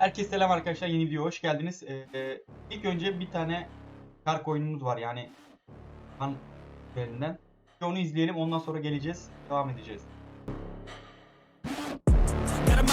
Herkese selam arkadaşlar yeni videoya hoş geldiniz. Ee, ilk önce bir tane kar oyunumuz var yani kan üzerinden. Onu izleyelim ondan sonra geleceğiz devam edeceğiz.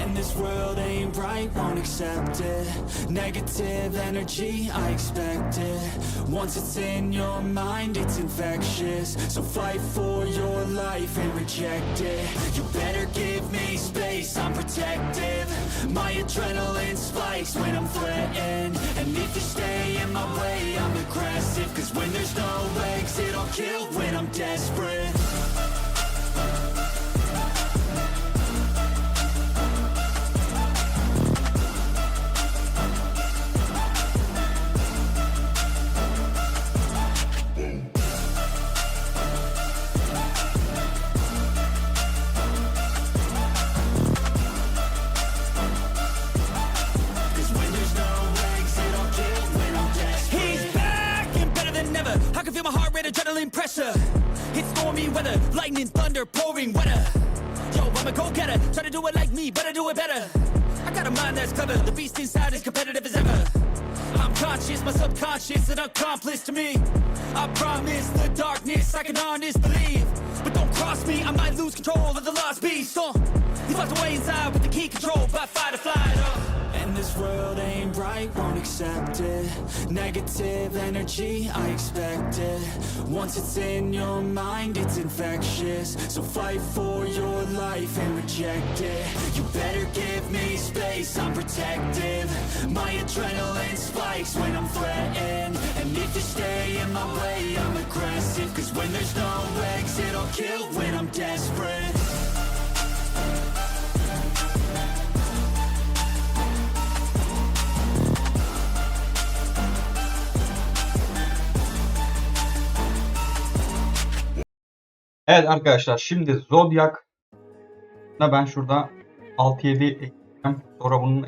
And this world ain't right, won't accept it. Negative energy, I expect it. Once it's in your mind, it's infectious. So fight for your life and reject it. You better give me space, I'm protective. My adrenaline spikes when I'm threatened. And if you stay in my way, I'm aggressive. Cause when there's no exit, I'll kill when I'm desperate adrenaline pressure. It's stormy weather, lightning, thunder, pouring weather. Yo, I'm a go-getter. Try to do it like me, better do it better. I got a mind that's clever. The beast inside is competitive as ever. I'm conscious, my subconscious, an accomplice to me. I promise the darkness, I can honest believe. But don't cross me, I might lose control of the lost beast. Uh, he's locked away inside with the key control by fight or flight. Uh. And this world ain't right, won't accept it. Negative energy, I expect it. Once it's in your mind, it's infectious. So fight for your life and reject it. You better give me space, I'm protective. My adrenaline spikes when I'm threatened. And if you stay in my way, I'm aggressive. Cause when there's no exit, I'll kill when I'm desperate. Evet arkadaşlar şimdi Zodiac da ben şurada 6-7 ekleyeceğim. Sonra bunun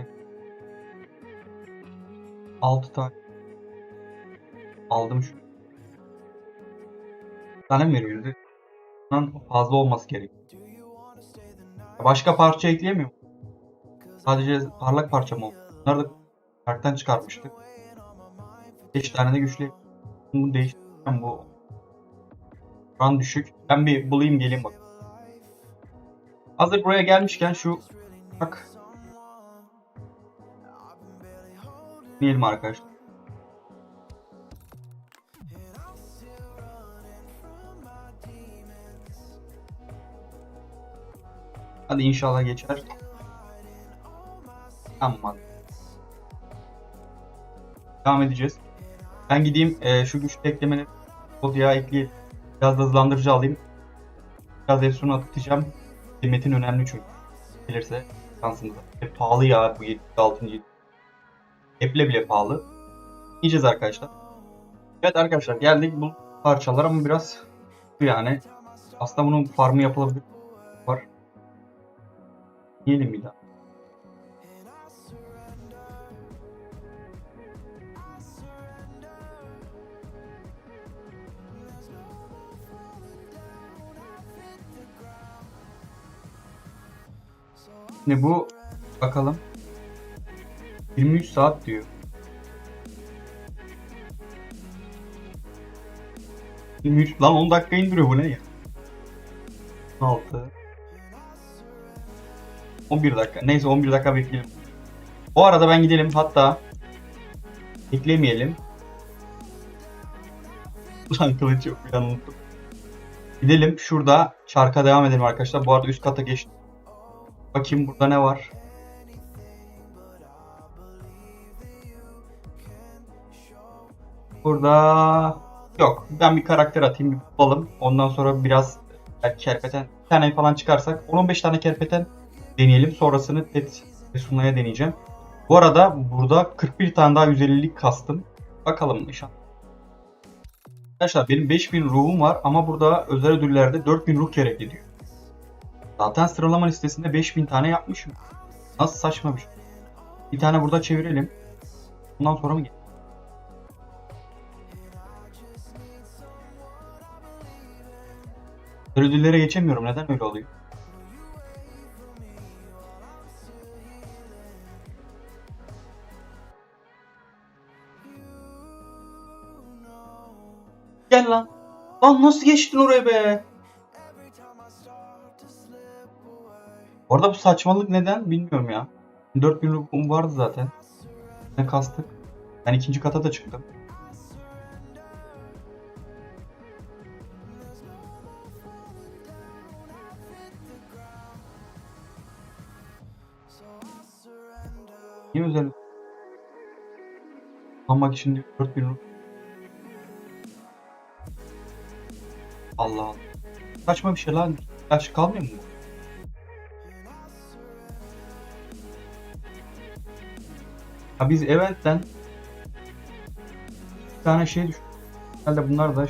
6 tane aldım şu. Tane mi veriyor? yüzde? Bundan fazla olması gerek. Başka parça ekleyemiyor. Sadece parlak parça mı oldu? Bunları da karttan çıkarmıştık. 5 tane de güçlü. Bunu değiştireceğim bu. Şu düşük. Ben bir bulayım geleyim bak. Hazır buraya gelmişken şu bak diyelim arkadaşlar. Hadi inşallah geçer. Tamam. Devam edeceğiz. Ben gideyim e, şu güçlü eklemeleri Zodiac'a ekleyip biraz da hızlandırıcı alayım. Biraz Efsun'u atacağım. Metin önemli çünkü. Gelirse şansımız var. E, pahalı ya bu 7. 6. Eple bile pahalı. Yiyeceğiz arkadaşlar. Evet arkadaşlar geldik bu parçalar ama biraz yani aslında bunun farmı yapılabilir var. Yiyelim bir daha. Şimdi bu bakalım 23 saat diyor. 23 lan 10 dakika indiriyor bu ne ya? 16 11 dakika. Neyse 11 dakika bekleyelim. O arada ben gidelim hatta beklemeyelim. Lan kılıç yok bir an unuttum. Gidelim şurada çarka devam edelim arkadaşlar. Bu arada üst kata geçtim. Bakayım burada ne var. Burada yok. Ben bir karakter atayım bir bulalım. Ondan sonra biraz belki kerpeten tane falan çıkarsak 10-15 tane kerpeten deneyelim. Sonrasını ve Suna'ya deneyeceğim. Bu arada burada 41 tane daha 150'lik kastım. Bakalım inşallah. Arkadaşlar benim 5000 ruhum var ama burada özel ödüllerde 4000 ruh gerekli diyor. Zaten sıralama listesinde 5000 tane yapmışım. Nasıl saçma bir şey. Tane burada çevirelim. Bundan sonra mı gel? Özel ödüllere geçemiyorum. Neden öyle oluyor? Gel lan. Lan nasıl geçtin oraya be? Orada bu saçmalık neden bilmiyorum ya. 4000 ruhum vardı zaten. Ne kastık. Ben ikinci kata da çıktım. Niye özel? Almak için diyor, 4000 ruh. Allah Allah. Saçma bir şey lan. Yaş kalmıyor mu? Ya biz eventten bir tane şey düşün. Herhalde bunlar da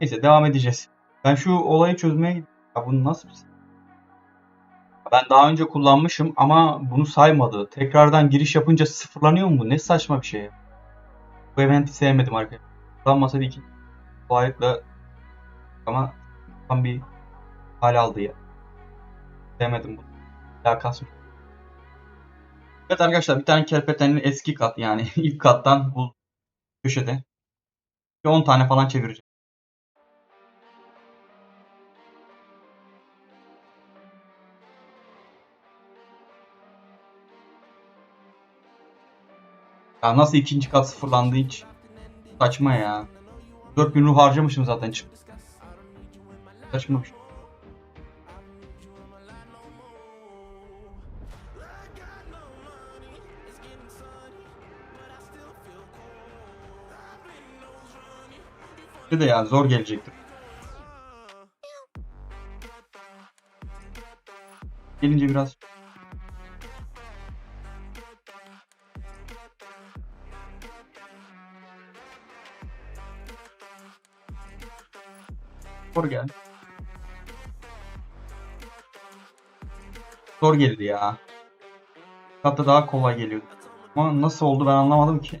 Neyse devam edeceğiz. Ben şu olayı çözmeye gidiyorum. Ya bunu nasıl? Ben daha önce kullanmışım ama bunu saymadı. Tekrardan giriş yapınca sıfırlanıyor mu? Ne saçma bir şey. Bu eventi sevmedim arkadaşlar. Kullanmasaydı iki kolaylıkla ama tam bir hal aldı ya. Sevmedim bunu. Ya kasmış. Evet arkadaşlar bir tane kerpetenin eski kat yani ilk kattan bu köşede. Bir 10 tane falan çevireceğim. Ya nasıl ikinci kat sıfırlandı hiç saçma ya. 4000 ruh harcamışım zaten çık. Saçma bir de ya zor gelecektir. Gelince biraz zor Zor geldi ya. Hatta daha kolay geliyordu. Ama nasıl oldu ben anlamadım ki.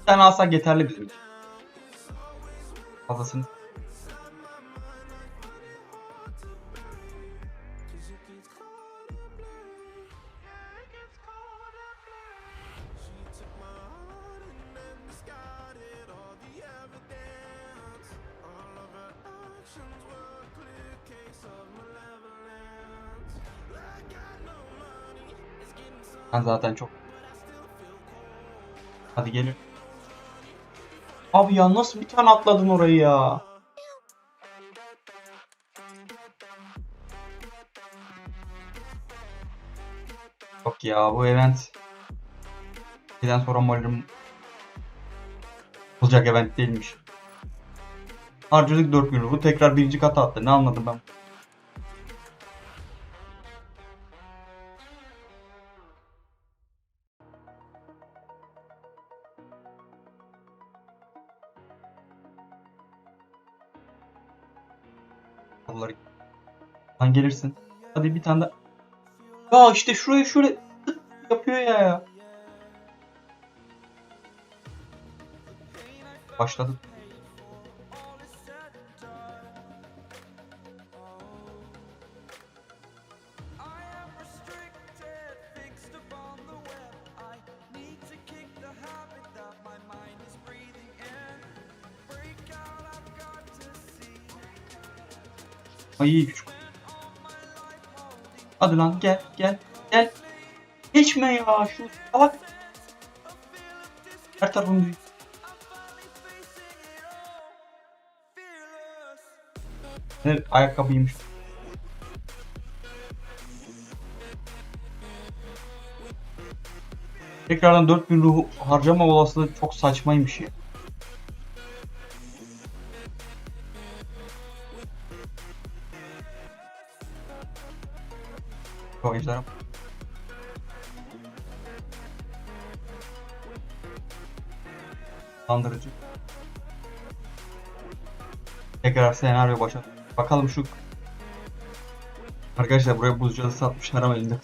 Bir tane alsak yeterli bizim için. Fazlasını. Ben zaten çok. Hadi gelin. Abi ya nasıl bir tane atladın orayı ya? Yok ya bu event Birden sonra moralim olacak event değilmiş. Harcadık 4 gün. Bu tekrar birinci kata attı. Ne anladım ben? Allah'ım. Lan gelirsin. Hadi bir tane daha. Ya işte şurayı şöyle yapıyor ya ya. Ay küçük. Hadi lan gel gel gel. Geçme ya şu salak. Her tarafım büyük. Ne ayakkabıymış. Tekrardan 4000 ruhu harcama olasılığı çok saçmaymış ya. O ejderha. Andırıcı. Tekrar senaryo başa. Bakalım şu Arkadaşlar buraya buz cadısı satmış haram elinde.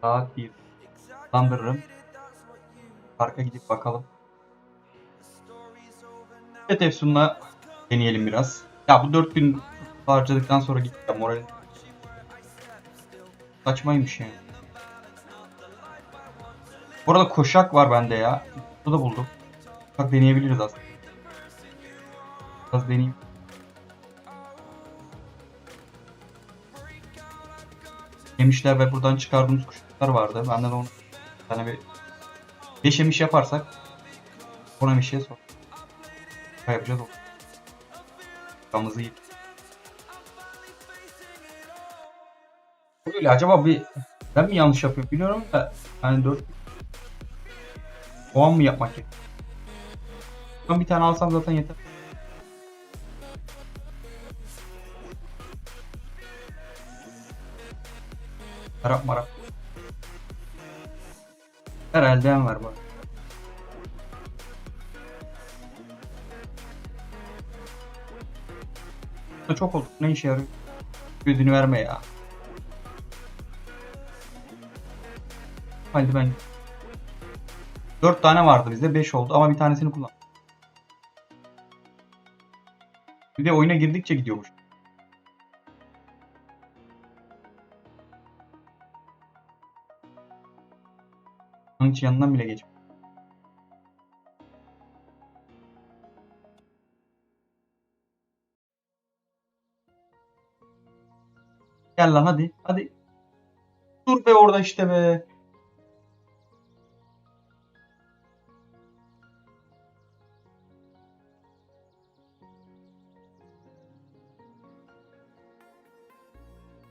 Saat 1. Landırırım. Parka gidip bakalım. Evet Efsun'la deneyelim biraz. Ya bu 4000 harcadıktan sonra gitti ya moralim. Saçmaymış yani. Bu arada koşak var bende ya. Bunu da buldum. Bak deneyebiliriz aslında. Biraz deneyeyim. Yemişler ve buradan çıkardığımız kuşlar vardı. Bende de onu bir tane bir 5 yemiş yaparsak ona bir şey sor. Ne yapacağız? Kamızı yiyip. Böyle acaba bir ben mi yanlış yapıyorum biliyorum da hani 4 Puan mı yapmak gerekiyor? Ben bir tane alsam zaten yeter. Arap marap. Herhalde en var bak. Da Çok oldu. Ne işe yarıyor? Gözünü verme ya. Hadi ben 4 tane vardı bizde 5 oldu ama bir tanesini kullan. Bir de oyuna girdikçe gidiyormuş. Onun için yanından bile geç. Gel lan hadi. Hadi. Dur be orada işte be.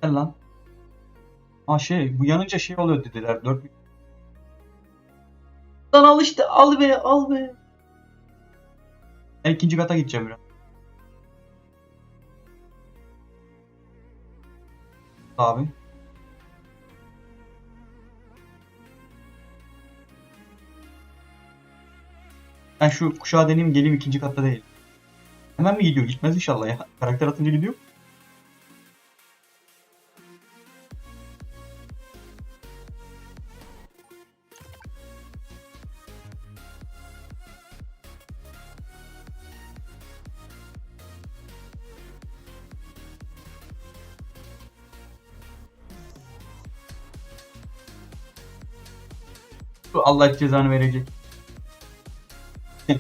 Gel lan. Ha şey bu yanınca şey oluyor dediler. 4 Lan al işte al be al be. Ben ikinci kata gideceğim biraz. Abi. Ben şu kuşağı deneyeyim geleyim ikinci katta değil. Hemen mi gidiyor? Gitmez inşallah ya. Karakter atınca gidiyor. Allah cezanı verecek.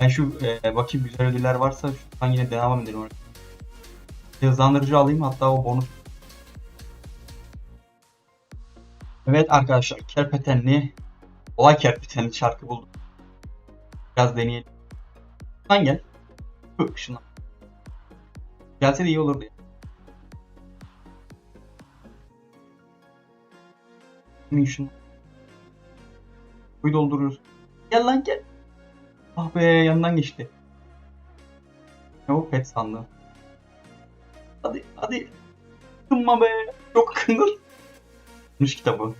ben şu e, bakayım güzel ödüller varsa şuradan yine devam edelim oraya. Alayım hatta o bonus. Evet arkadaşlar Kerpetenli Olay Kerpetenli şarkı buldum. Biraz deneyelim. Şuradan gel. Hı, şuna. Gelse de iyi olurdu. Şunu şunu. Kuyu dolduruyoruz. Gel lan gel. Ah be yanından geçti. Ne o pet sandı. Hadi hadi. Kınma be. Çok kındın. Yanlış kitabı.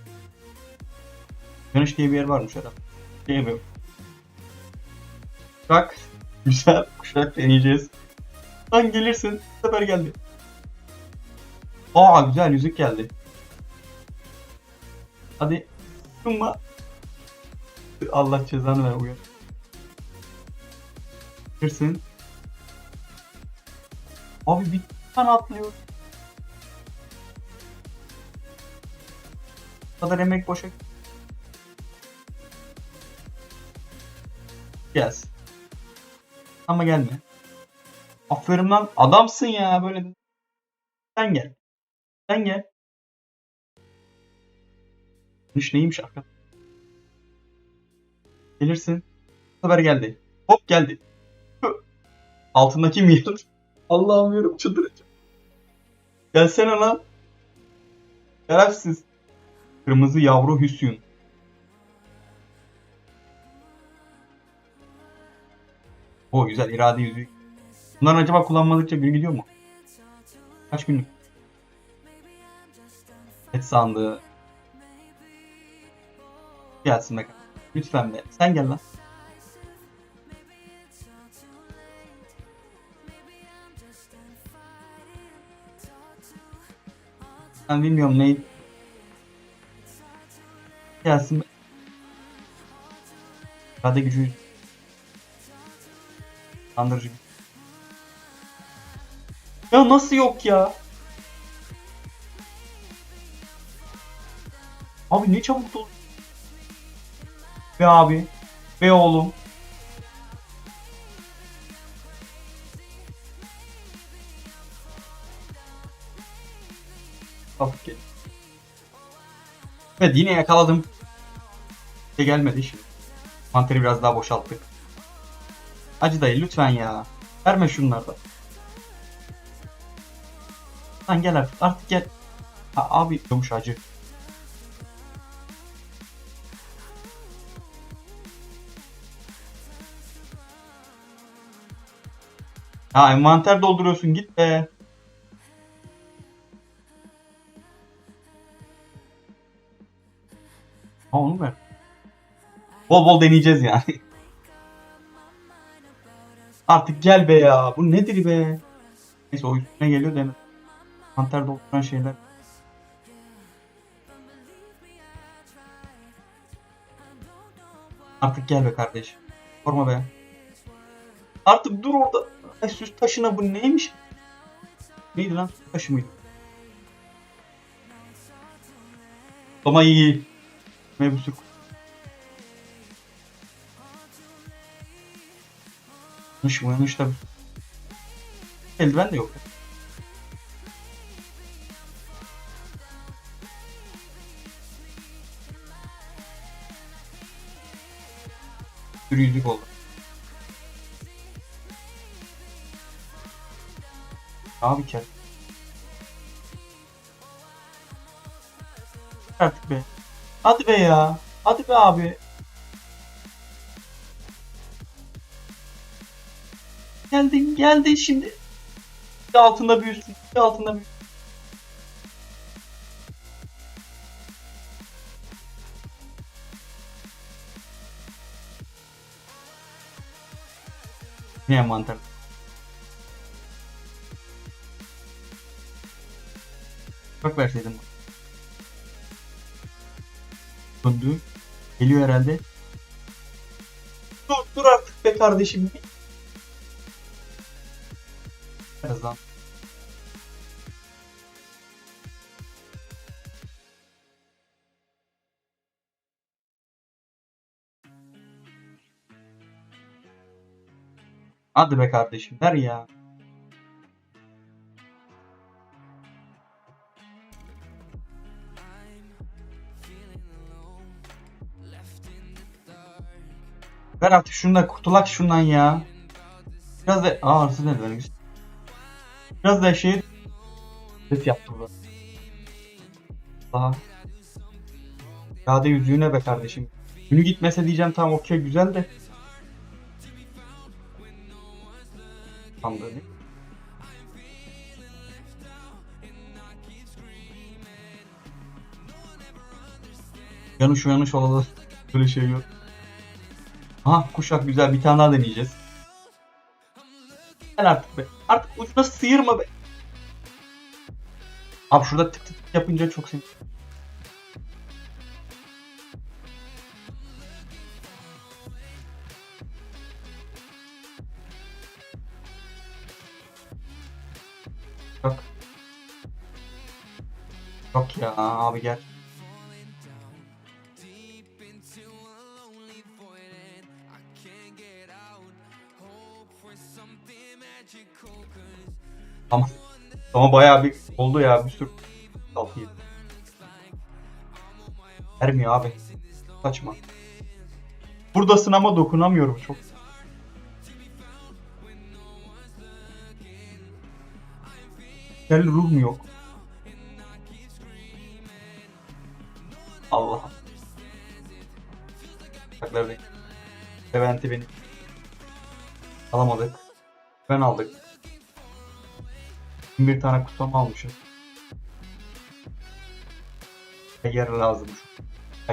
Yanlış diye bir yer varmış herhalde. Şey mi? Kuşak. Güzel. Kuşak deneyeceğiz. Lan gelirsin. Bu sefer geldi. Aa güzel yüzük geldi. Hadi. Kınma. Allah cezanı ver uyan. Girsin. Abi bir tane atlıyor. Bu kadar emek boşa Gelsin. Ama gelme. Aferin lan. Adamsın ya böyle. Sen gel. Sen gel. İş neymiş arkadaş? Gelirsin. Sefer geldi. Hop geldi. Altındaki mi yer? Allah'ım yorum çıldıracağım. Gelsene lan. Şerefsiz. Kırmızı yavru Hüsyün. O güzel irade yüzüğü. Bunlar acaba kullanmadıkça gün gidiyor mu? Kaç günlük? Et sandığı. Gelsin be. Lütfen be. Sen gel lan. Ben bilmiyorum ne. Gelsin. İrade gücü. Kandırıcı. Ya nasıl yok ya? Abi ne çabuk dolu. Be abi. Be oğlum. Hafif gel. Evet yine yakaladım. Şey gelmedi şimdi. Manteri biraz daha boşalttık. Acı dayı lütfen ya. Verme şunlardan. Lan gel artık. Artık gel. Ha, abi diyormuş acı. Ha envanter dolduruyorsun git be. Ha onu ver. Bol bol deneyeceğiz yani. Artık gel be ya. Bu nedir be? Neyse o üstüne geliyor deme. Mantar dolduran şeyler. Artık gel be kardeş. Korkma be. Artık dur orada. Ay taşına bu neymiş? Neydi lan? Süs taşı mıydı? Ama iyi. Mevzu. Yanlış mı? Yanlış tabii. Eldiven de yok. Bir yüzük oldu. Abi kel. Artık be. Hadi be ya. Hadi be abi. Geldin geldin şimdi. Bir altında büyüsün. Bir altında büyüsün. Ne mantar? Bak verseydim. Döndü. Geliyor herhalde. Dur dur artık be kardeşim. Birazdan. Hadi be kardeşim ver ya. Ver artık şunu da kurtulak şundan ya. Biraz da... Aa hırsız ne demek? Biraz da şey... Ses yaptı bu. Daha. Yade yüzüğüne be kardeşim. Günü gitmese diyeceğim tamam okey güzel de. Tam böyle. Yanış uyanış olalı böyle şey yok. Ha kuşak güzel bir tane daha deneyeceğiz. Gel artık be. Artık ucuna sıyırma be. Abi şurada tık tık yapınca çok sevdim. Bak. Yok ya abi gel. Ama ama bayağı bir oldu ya bir sürü yedi. Vermiyor abi. Saçma. Buradasın ama dokunamıyorum çok. Gel ruh mu yok? Allah. Bıçakları değil. Levent'i benim. Alamadık. Ben aldık. Bir tane kutsama almışız. Yer lazım.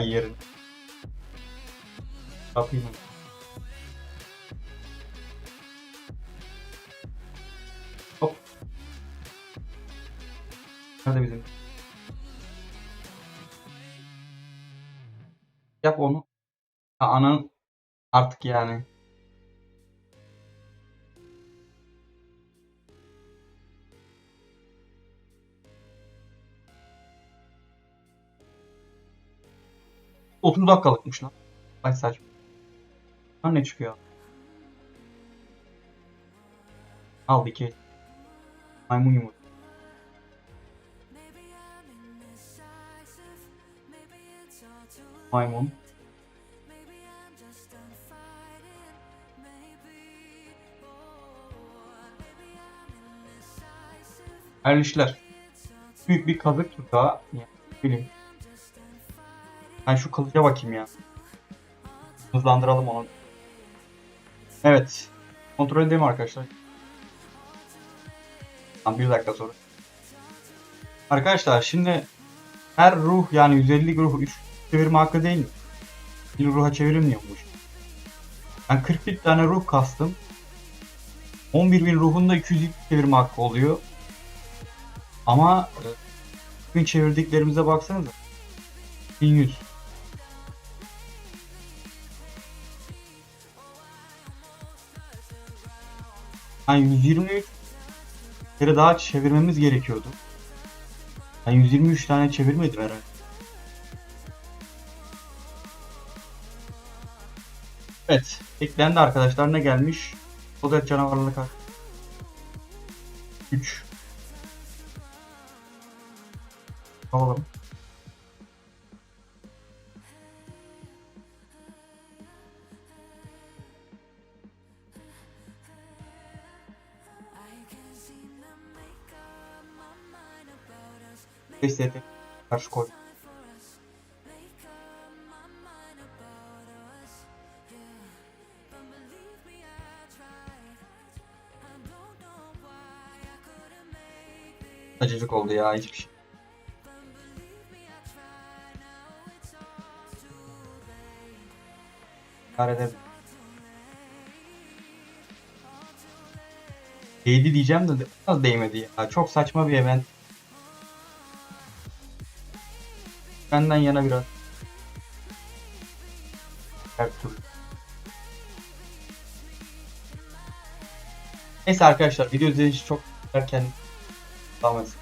Yerin. Yapayım. Hop. Nerede bizim? Yap onu. Ha, anan artık yani. Otuz dakikalıkmış lan. Ay saçma. Lan ne çıkıyor? Al iki. Maymun yumurta. Maymun. Hayırlı işler. Büyük bir kazık tuzağı. Yani, bileyim. Ben şu kılıca bakayım ya. Hızlandıralım onu. Evet. Kontrol edeyim arkadaşlar. Tam bir dakika sonra. Arkadaşlar şimdi her ruh yani 150 ruh 3 çevirme hakkı değil mi? Bir ruha çevirilmiyormuş. Ben 41 tane ruh kastım. 11.000 ruhunda 200 çevirme hakkı oluyor. Ama e, bugün çevirdiklerimize baksanıza. 1100. Yani 123 kere daha çevirmemiz gerekiyordu. Ben 123 tane çevirmedim herhalde. Evet. Eklendi arkadaşlar. Ne gelmiş? O da canavarlı kart. 3. Alalım. Set karşı koy. Acıcık oldu ya hiçbir şey. Ederim. Değdi diyeceğim de az değmedi ya. Çok saçma bir event. Benden yana biraz. Her. Neyse arkadaşlar video izlediğiniz için çok erken etsin.